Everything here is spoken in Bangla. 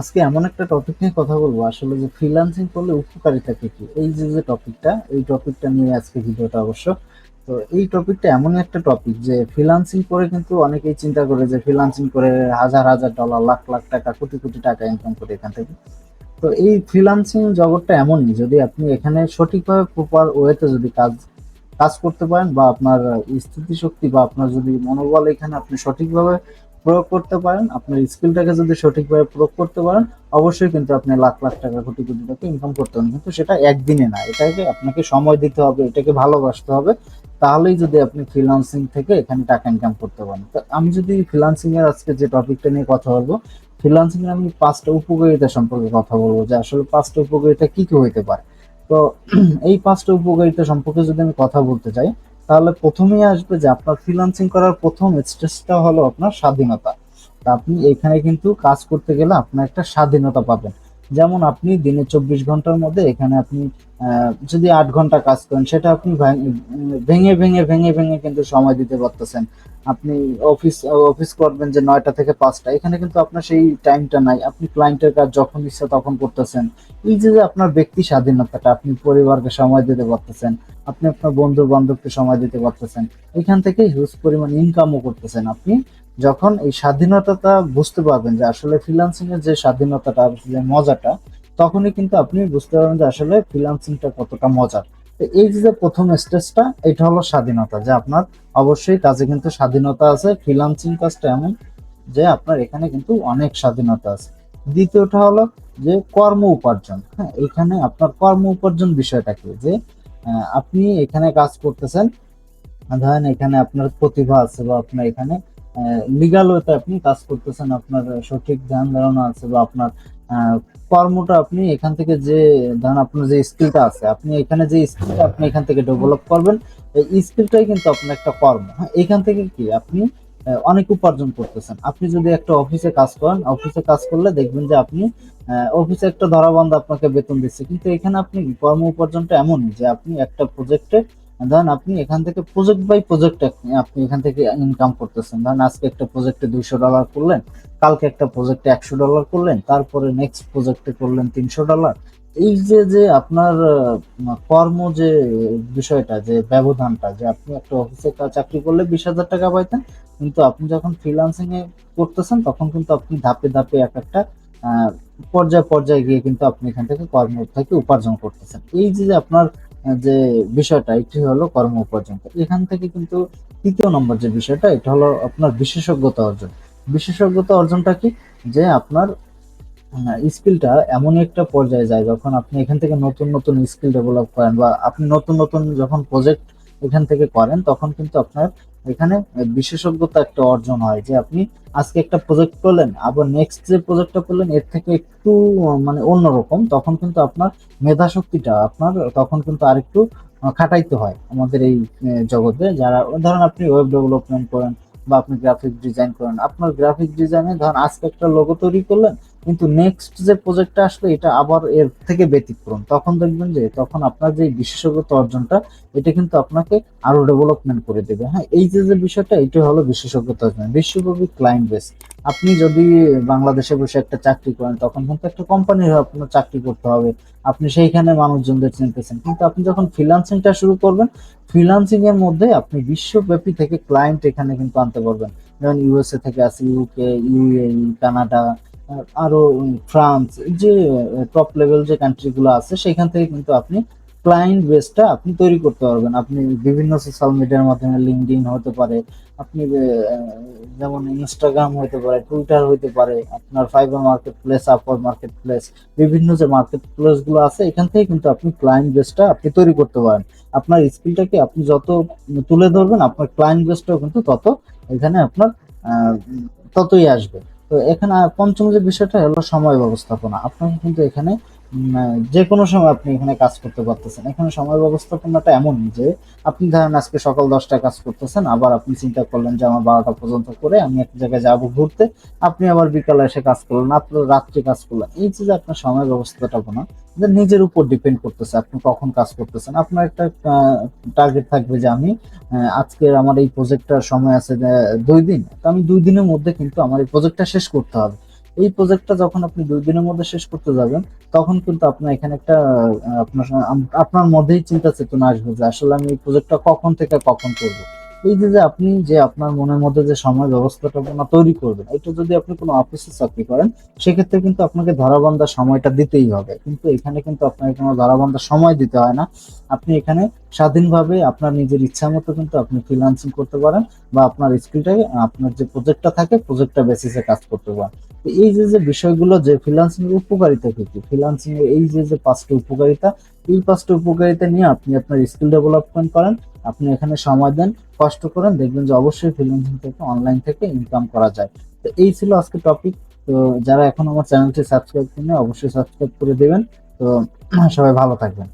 আজকে এমন একটা টপিক নিয়ে কথা বলব, আসলে যে ফ্রিল্যান্সিং করলে উপকারিতা কি কি? এই যে যে টপিকটা এই টপিকটা নিয়ে আজকে ভিডিওটা অবশ্য তো এই টপিকটা এমন একটা টপিক যে ফ্রিল্যান্সিং করে কিন্তু অনেকেই চিন্তা করে যে ফ্রিল্যান্সিং করে হাজার হাজার ডলার লাখ লাখ টাকা, কোটি কোটি টাকা ইনকাম করে এখান থেকে। তো এই ফ্রিল্যান্সিং জগৎটা এমনই, যদি আপনি এখানে সঠিকভাবে প্রপার ওয়েতে যদি কাজ কাজ করতে পারেন বা আপনার স্থিতিশক্তি বা আপনার যদি মনোবল এখানে আপনি সঠিকভাবে প্রয়োগ করতে পারেন, আপনার স্কিলটাকে যদি সঠিকভাবে প্রয়োগ করতে পারেন, অবশ্যই কিন্তু আপনি লাখ লাখ টাকা কোটি কোটি টাকা ইনকাম করতে পারেন কিন্তু সেটা একদিনে না, এটাকে আপনাকে সময় দিতে হবে, এটাকে ভালোবাসতে হবে। তাহলেই যদি আপনি ফ্রিল্যান্সিং থেকে এখানে টাকা ইনকাম করতে পারেন। তো আমি যদি ফ্রিল্যান্সিং এর আজকে যে টপিকটা নিয়ে কথা বলব ফ্রিল্যান্সিং এর আমি পাঁচটা উপকারিতা সম্পর্কে কথা বলব, যে আসলে পাঁচটা উপকারিতা কি কি হইতে পারে। তো এই পাঁচটা উপকারিতা সম্পর্কে যদি আমি কথা বলতে চাই তাহলে প্রথমেই আসবে যে আপনার ফ্রিলান্সিং করার প্রথম স্টেজটা হলো আপনার স্বাধীনতা। আপনি এখানে কিন্তু কাজ করতে গেলে আপনার একটা স্বাধীনতা পাবেন। যেমন আপনি দিনে চব্বিশ ঘণ্টার মধ্যে এখানে আপনি যদি আট ঘণ্টা কাজ করেন, সেটা আপনি ভেঙে ভেঙে ভেঙে ভেঙে কিন্তু সময় দিতে পারতেছেন। আপনি অফিস অফিস করবেন যে নয়টা থেকে পাঁচটা, এখানে কিন্তু আপনার সেই টাইমটা নাই। আপনি ক্লায়েন্টের কাজ যখন ইচ্ছা তখন করতেছেন। এই যে যে আপনার ব্যক্তি স্বাধীনতাটা, আপনি পরিবারকে সময় দিতে পারতেছেন, আপনি আপনার বন্ধু বান্ধবকে সময় দিতে পারতেছেন, এখান থেকে হিউজ পরিমাণ ইনকামও করতেছেন আপনি। যখন এই স্বাধীনতাটা বুঝতে পারবেন যে আসলে ফ্রিলান্সিং এর যে স্বাধীনতাটা, যে মজাটা, তখনই কিন্তু আপনি বুঝতে পারবেন যে আসলে ফ্রিল্যান্সিংটা কতটা মজার। তো এই যে প্রথম স্টেজটা এটা হলো স্বাধীনতা যে আপনার অবশ্যই কাজে কিন্তু স্বাধীনতা আছে ফ্রিল্যান্সিং কাজটা এমন যে আপনার এখানে কিন্তু অনেক স্বাধীনতা আছে। দ্বিতীয়টা হলো যে কর্ম উপার্জন। হ্যাঁ এখানে আপনার কর্ম উপার্জন বিষয়টা কি? যে আপনি এখানে কাজ করতেছেন, ধরেন এখানে আপনার প্রতিভা আছে বা আপনার এখানে লিগাল ওয়েতে আপনি কাজ করতেছেন, আপনার সঠিক ধ্যান ধারণা আছে বা আপনার কর্মটা আপনি এখান থেকে যে ধরেন আপনার যে স্কিলটা আছে, আপনি এখানে যে স্কিলটা আপনি এখান থেকে ডেভেলপ করবেন, এই স্কিলটাই কিন্তু আপনার একটা কর্ম। হ্যাঁ এখান থেকে কি আপনি অনেক উপার্জন করতেছেন। আপনি যদি একটা অফিসে কাজ করেন অফিসে কাজ করলে দেখবেন যে আপনি অফিসে একটা ধরাবান্ধা আপনাকে বেতন দিচ্ছে। কিন্তু এখানে আপনি কর্ম উপার্জনটা এমনই যে আপনি একটা প্রজেক্টে ধরেন আপনি এখান থেকে প্রজেক্ট বাই প্রজেক্ট আপনি এখান থেকে ইনকাম করতেছেন। ধরেন আজকে একটা প্রজেক্টে দুইশো ডলার করলেন, কালকে একটা প্রজেক্টে একশো ডলার করলেন, তারপরে নেক্সট প্রজেক্টে করলেন তিনশো ডলার এই যে যে আপনার কর্ম যে বিষয়টা, যে ব্যবধানটা, যে আপনি একটা অফিসে চাকরি করলে বিশ হাজার টাকা পাইতেন, কিন্তু আপনি যখন ফ্রিল্যান্সিং এ করতেছেন, তখন কিন্তু আপনি ধাপে ধাপে এক একটা পর্যায়ে পর্যায়ে গিয়ে কিন্তু আপনি এখান থেকে কর্ম থেকে উপার্জন করতেছেন। এই যে আপনার যে বিষয়টা এটি হলো কর্ম উপার্জন। এখান থেকে কিন্তু তৃতীয় নম্বর যে বিষয়টা, এটা হলো আপনার বিশেষজ্ঞতা অর্জন। বিশেষজ্ঞতা অর্জনটা কি? যে আপনার স্কিলটা এমন একটা পর্যায়ে যায়, যখন আপনি এখান থেকে নতুন নতুন স্কিল ডেভেলপ করেন বা আপনি নতুন নতুন যখন প্রজেক্ট এখান থেকে করেন, তখন কিন্তু আপনার এখানে বিশেষজ্ঞতা একটা অর্জন হয় যে আপনি আজকে একটা প্রজেক্ট করলেন, আবার নেক্সট যে প্রজেক্টটা করলেন, এর থেকে একটু মানে অন্যরকম, তখন কিন্তু আপনার মেধা শক্তিটা আপনার তখন কিন্তু আরেকটু খাটাইতে হয় আমাদের এই জগতে। যারা, ধরেন আপনি ওয়েব ডেভেলপমেন্ট করেন বা আপনি গ্রাফিক ডিজাইন করেন, আপনার গ্রাফিক ডিজাইনে ধরেন আজকে একটা লোগো তৈরি করলেন কিন্তু নেক্সট যে প্রজেক্টটা আসলো, এটা আবার এর থেকে ব্যতিক্রম। তখন দেখবেন যে, তখন আপনার যে বিশেষজ্ঞতা অর্জনটা, এটা কিন্তু আপনাকে আরও ডেভেলপমেন্ট করে দেবে। হ্যাঁ এই যে যে বিষয়টা, এটা হলো বিশেষজ্ঞতা অর্জন। বিশ্বব্যাপী ক্লায়েন্ট বেস আপনি যদি বাংলাদেশে বসে একটা চাকরি করেন, তখন কিন্তু একটা কোম্পানির আপনার চাকরি করতে হবে। আপনি সেইখানে মানুষজনদের চিনতেছেন। কিন্তু আপনি যখন ফ্রিল্যান্সিংটা শুরু করবেন ফ্রিল্যান্সিং এর মধ্যে আপনি বিশ্বব্যাপী থেকে ক্লায়েন্ট এখানে কিন্তু আনতে পারবেন। যেমন ইউএসএ থেকে আছে ইউকে ইউএই কানাডা আরও ফ্রান্স যে টপ লেভেল যে কান্ট্রি গুলো আছে, সেখান থেকে কিন্তু আপনি ক্লায়েন্ট বেসটা আপনি তৈরি করতে পারবেন। আপনি বিভিন্ন সোশ্যাল মিডিয়ার মাধ্যমে লিঙ্কডইন হতে পারে, আপনি যেমন ইনস্টাগ্রাম হতে পারে টুইটার হতে পারে, আপনার Fiverr market place upper market place বিভিন্ন যে মার্কেট প্লেসগুলো আছে, এখান থেকে কিন্তু আপনি ক্লায়েন্ট বেসটা আপনি তৈরি করতে পারেন। আপনার স্কিলটাকে আপনি যত তুলে ধরবেন, আপনার ক্লায়েন্ট বেসটাও কিন্তু তত এখানে আপনার ততই আসবে। তো এখানে পঞ্চম যে বিষয়টা হলো সময় ব্যবস্থাপনা। আপনাকে কিন্তু এখানে যে কোনো সময় আপনি এখানে কাজ করতে পারতেছেন। এখানে সময় ব্যবস্থাপনাটা এমন যে আপনি ধরেন আজকে সকাল দশটায় কাজ করতেছেন আবার আপনি চিন্তা করলেন যে আমার বারোটা পর্যন্ত করে আমি এক জায়গায় যাব ঘুরতে। আপনি আবার বিকালে এসে কাজ করলেন আপনার রাত্রে কাজ করলেন। এই যে আপনার সময় ব্যবস্থাপনা নিজের উপর ডিপেন্ড করতেছে আপনি কখন কাজ করতেছেন। আপনার একটা টার্গেট থাকবে যে আমি আহ, আজকের আমার এই প্রজেক্টটার সময় আছে দুই দিন। তো আমি দুই দিনের মধ্যে কিন্তু আমার এই প্রজেক্টটা শেষ করতে হবে। এই প্রজেক্টটা যখন আপনি দুই দিনের মধ্যে শেষ করতে যাবেন, তখন কিন্তু আপনার এখানে একটা আপনার আপনার মধ্যেই চিন্তা চেতনা আসবে যে আসলে আমি এই প্রজেক্টটা কখন থেকে কখন করব। এই যে আপনি যে আপনার মনের মধ্যে যে সময় ব্যবস্থাপনা তৈরি করবেন, এটা যদি আপনি কোনো অফিসে চাকরি করেন, সেক্ষেত্রে কিন্তু আপনাকে ধরাবন্ধা সময়টা দিতেই হবে। কিন্তু এখানে কিন্তু আপনাকে কোনো ধরাবন্ধার সময় দিতে হয় না। আপনি এখানে স্বাধীনভাবে আপনার নিজের ইচ্ছা মতো কিন্তু আপনি ফ্রিল্যান্সিং করতে পারেন বা আপনার স্কিলটাকে আপনার যে প্রজেক্টটা থাকে প্রজেক্টটা বেসিসে কাজ করতে পারেন। এই যে যে বিষয়গুলো যে ফ্রিল্যান্সিং এর উপকারিতা কি কি? ফ্রিল্যান্সিং এর এই যে যে পাঁচটা উপকারিতা, এই পাঁচটা উপকারিতা নিয়ে আপনি আপনার স্কিল ডেভেলপমেন্ট করেন, আপনি এখানে সময় দেন, কষ্ট করেন, দেখবেন যে অবশ্যই ফ্রিল্যান্সিং থেকে অনলাইন থেকে ইনকাম করা যায়। তো এই ছিল আজকে টপিক তো যারা এখন আমার চ্যানেলটি সাবস্ক্রাইব করেন অবশ্যই সাবস্ক্রাইব করে দেবেন। তো সবাই ভালো থাকবেন।